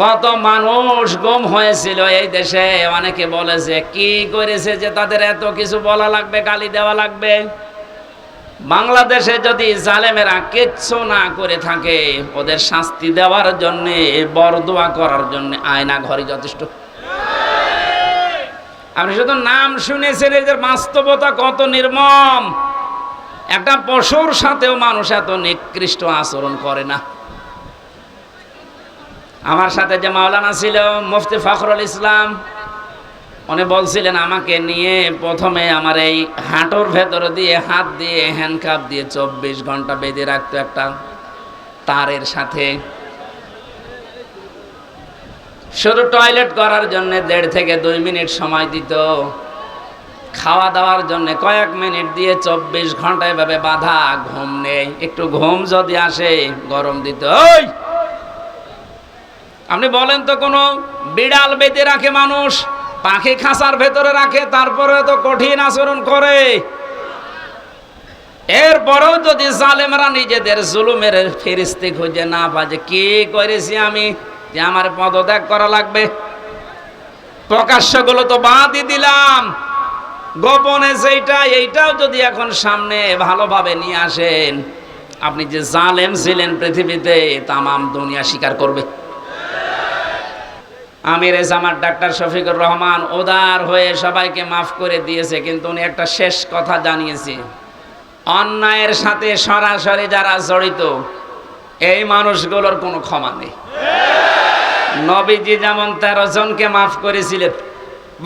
কত মানুষ গম হয়েছিল এই দেশে। অনেকে বলেছে, কি করেছে যে তাদের এত কিছু বলা লাগবে, গালি দেওয়া লাগবে? বাংলাদেশে যদি জালেমেরা কিচ্ছু না করে থাকে, ওদের শাস্তি দেওয়ার জন্য, বরদোয়া করার জন্য আয়না ঘরে যথেষ্ট। আপনি শুধু নাম শুনেছেন এদের বাস্তবতা কত নির্মম। একটা পশুর সাথেও মানুষ এত নিকৃষ্ট আচরণ করে না। আমার সাথে যে মাওলানা ছিল, মুফতি ফখরুল ইসলাম, উনি বলছিলেন, আমাকে নিয়ে প্রথমে আমার এই হাঁটুর ভেতর দিয়ে হাত দিয়ে হ্যান্ডকাপ দিয়ে চব্বিশ ঘণ্টা বেঁধে রাখতো একটা তারের সাথে। শুধু টয়লেট করার জন্য দেড় থেকে দুই মিনিট সময় দিত। খাওয়া দাওয়ার জন্য কয়েক মিনিট দিয়ে চব্বিশ ঘণ্টা এভাবে বাধা, ঘুম নেই। একটু ঘুম যদি আসে, গরম দিত। ওই! আপনি বলেন তো কোনো বিড়াল বেঁধে রাখে মানুষ, পাখি খাঁচার ভেতরে রাখে তারপরে তো কঠিন আচরণ করে। এরপরেও যদি জালেমরা নিজেদের জুলুমের ফেরিস্তি খুঁজে না পায় যে কি করেছি আমি, যে আমার পদত্যাগ করা লাগবে। প্রকাশ্যগুলো তো বাদই দিলাম। গোপনে সেইটা এইটাও যদি এখন সামনে ভালোভাবে নিয়ে আসেন, আপনি যে জালেম ছিলেন পৃথিবীতে, তামাম দুনিয়া স্বীকার করবে। আমির জামার ডাক্তার শফিকুর রহমান উদার হয়ে সবাইকে মাফ করে দিয়েছে, কিন্তু উনি একটা শেষ কথা জানিয়েছে। অন্যায়ের সাথে সরাসরি যারা জড়িত, এই মানুষগুলোর কোনো ক্ষমা নেই। নবীজি যেমন তেরো জনকে মাফ করেছিলেন,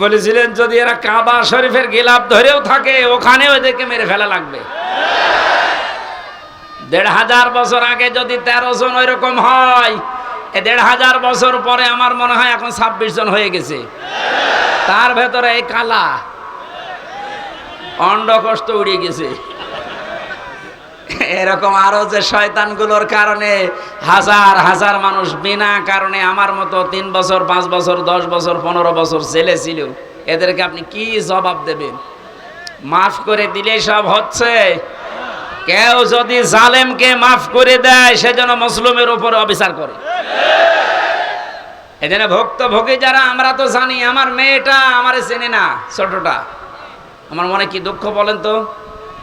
বলেছিলেন, যদি এরা কাবা শরীফের গিলাপ ধরেও থাকে ওখানে ওদেরকে মেরে ফেলা লাগবে। দেড় হাজার বছর আগে যদি তেরো জন ওইরকম হয় দেড় হাজার বছর পরে আমার মনে হয় এখন ছাব্বিশ জন হয়ে গেছে। তার ভেতরে এই কালা অন্ডকষ্ট উড়ে গেছে। এরকম আরও যে শয়তানগুলোর কারণে হাজার হাজার মানুষ বিনা কারণে আমার মতো তিন বছর, পাঁচ বছর, দশ বছর, পনেরো বছর ছেলে ছিল। এদেরকে আপনি কি জবাব দেবেন? মাফ করে দিলে সব হচ্ছে। কেউ যদি জালেমকে মাফ করে দেয় সেজন্য মুসলিমের উপরে অবিচার করে। এজন্য ভক্ত ভোগী যারা, আমরা তো জানি, আমার মেয়েটা আমার চেনে না, ছোটটা। আমার মনে কি দুঃখ বলেন তো?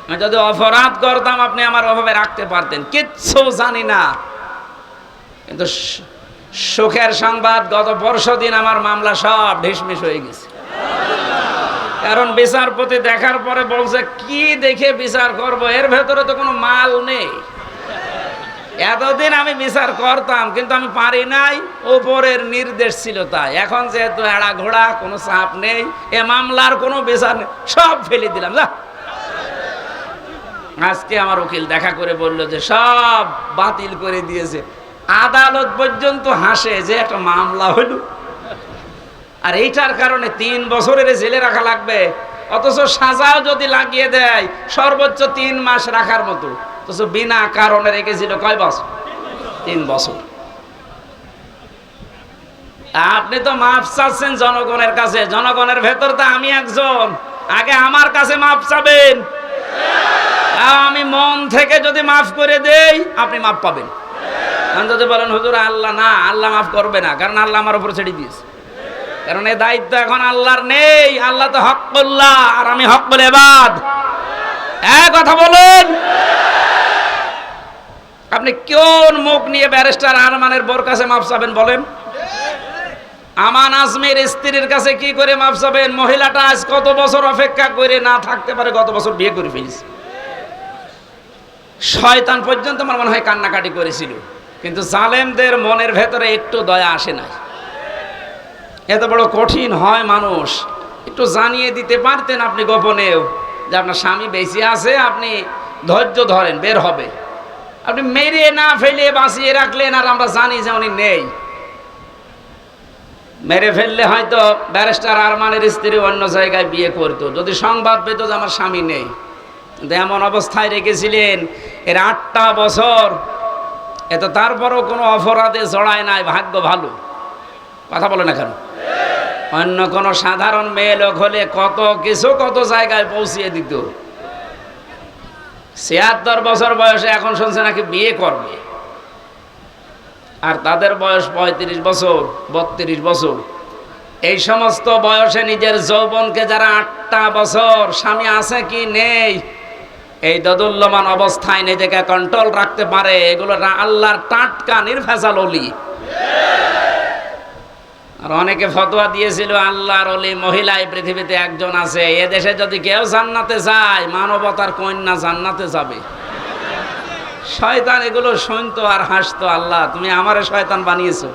আমি যদি অপরাধ করতাম, আপনি আমার অভাবে রাখতে পারতেন। কিচ্ছু জানি না। কিন্তু সুখের সংবাদ, গত পরশু দিন আমার মামলা সব ঢিসমিস হয়ে গেছে। কারণ বিচারপতি দেখার পরে বলছে, কি দেখে বিচার করব? এর ভেতরে তো কোনো মাল নেই। এতদিন আমি বিচার করতাম, কিন্তু আমি পারি নাই। উপরের নির্দেশ ছিল তাই। এখন যেহেতু এড়া ঘোড়া, কোনো চাপ নেই, এ মামলার কোনো বিচার নেই, সব ফেলে দিলাম। যা। আজকে আমার উকিল দেখা করে বলল যে, সব বাতিল করে দিয়েছে। আদালত পর্যন্ত হাসে যে একটা মামলা হলো। আর এইটার কারণে তিন বছরের জেলে রাখা লাগবে। অথচ সাজাও যদি লাগিয়ে দেয়, সর্বোচ্চ তিন মাস রাখার মতো। অথচ বিনা কারণে রেখেছিল কয় বছর? তিন বছর। আপনি তো মাপ চাচ্ছেন জনগণের কাছে। জনগণের ভেতর তো আমি একজন। আগে আমার কাছে মাপ চাবেন। আমি মন থেকে যদি মাফ করে দেই, আপনি মাপ পাবেন। যদি বলেন, হুজুর, আল্লাহ না, আল্লাহ মাফ করবে না, কারণ আল্লাহ আমার উপর ছেড়ে দিয়েছে। কারণ এই দায়িত্ব এখন আল্লাহর নেই। আল্লাহ তো হক করল্লা আর আমি হক বলে বাদ কথা বলুন। আপনি কোন মুখ নিয়ে ব্যারিস্টার আরমানের বোর কাছে মাপ চাবেন বলেন? আমান আজমের স্ত্রীর কাছে কি করে মাপ চাবেন? মহিলাটা আজ কত বছর অপেক্ষা করে না থাকতে পারে, গত বছর বিয়ে করে ফেলেছে। শয়তান পর্যন্ত আমার মনে হয় কান্নাকাটি করেছিল। কিন্তু জালেমদের মনের ভেতরে একটু দয়া আসে নাই। এত বড় কঠিন হয় মানুষ। একটু জানিয়ে দিতে পারতেন আপনি গোপনেও যে আপনার স্বামী বেঁচে আছে, আপনি ধৈর্য ধরেন, বের হবে। আপনি মেরে না ফেলে বাঁচিয়ে রাখলেন আর আমরা জানি যে উনি নেই। মেরে ফেললে হয়তো ব্যারিস্টার আরমানের স্ত্রী অন্য জায়গায় বিয়ে করতো। যদি সংবাদ পেত যে আমার স্বামী নেই। কিন্তু এমন অবস্থায় রেখেছিলেন, এর আটটা বছর। এত তারপরও কোনো অপরাধে জড়ায় নাই, ভাগ্য ভালো। কথা বলে না কেন? অন্য কোনো সাধারণ মেয়ে লোক হলে কত কিছু, কত জায়গায় পৌঁছিয়ে দিত। ছিয়াত্তর বছর বয়সে এখন শুনছে নাকি বিয়ে করবে। আর তাদের বয়স পঁয়ত্রিশ বছর, বত্রিশ বছর। এই সমস্ত বয়সে নিজের যৌবনকে যারা আটটা বছর স্বামী আছে কি নেই, এই দদুল্যমান অবস্থায় নিজেকে কন্ট্রোল রাখতে পারে। এগুলো আল্লাহর টাটকা নির্ভেজাল অলি। আর অনেকে ফতোয়া দিয়েছিল, আল্লাহর অলি মহিলা পৃথিবীতে একজন আছে। এ দেশে যদি কেউ জান্নাতে যায়, মানবতার কন্যা জান্নাতে যাবে। শয়তান এগুলো শুনতো আর হাসতো, আল্লাহ, তুমি আমারে শয়তান বানিয়েছো।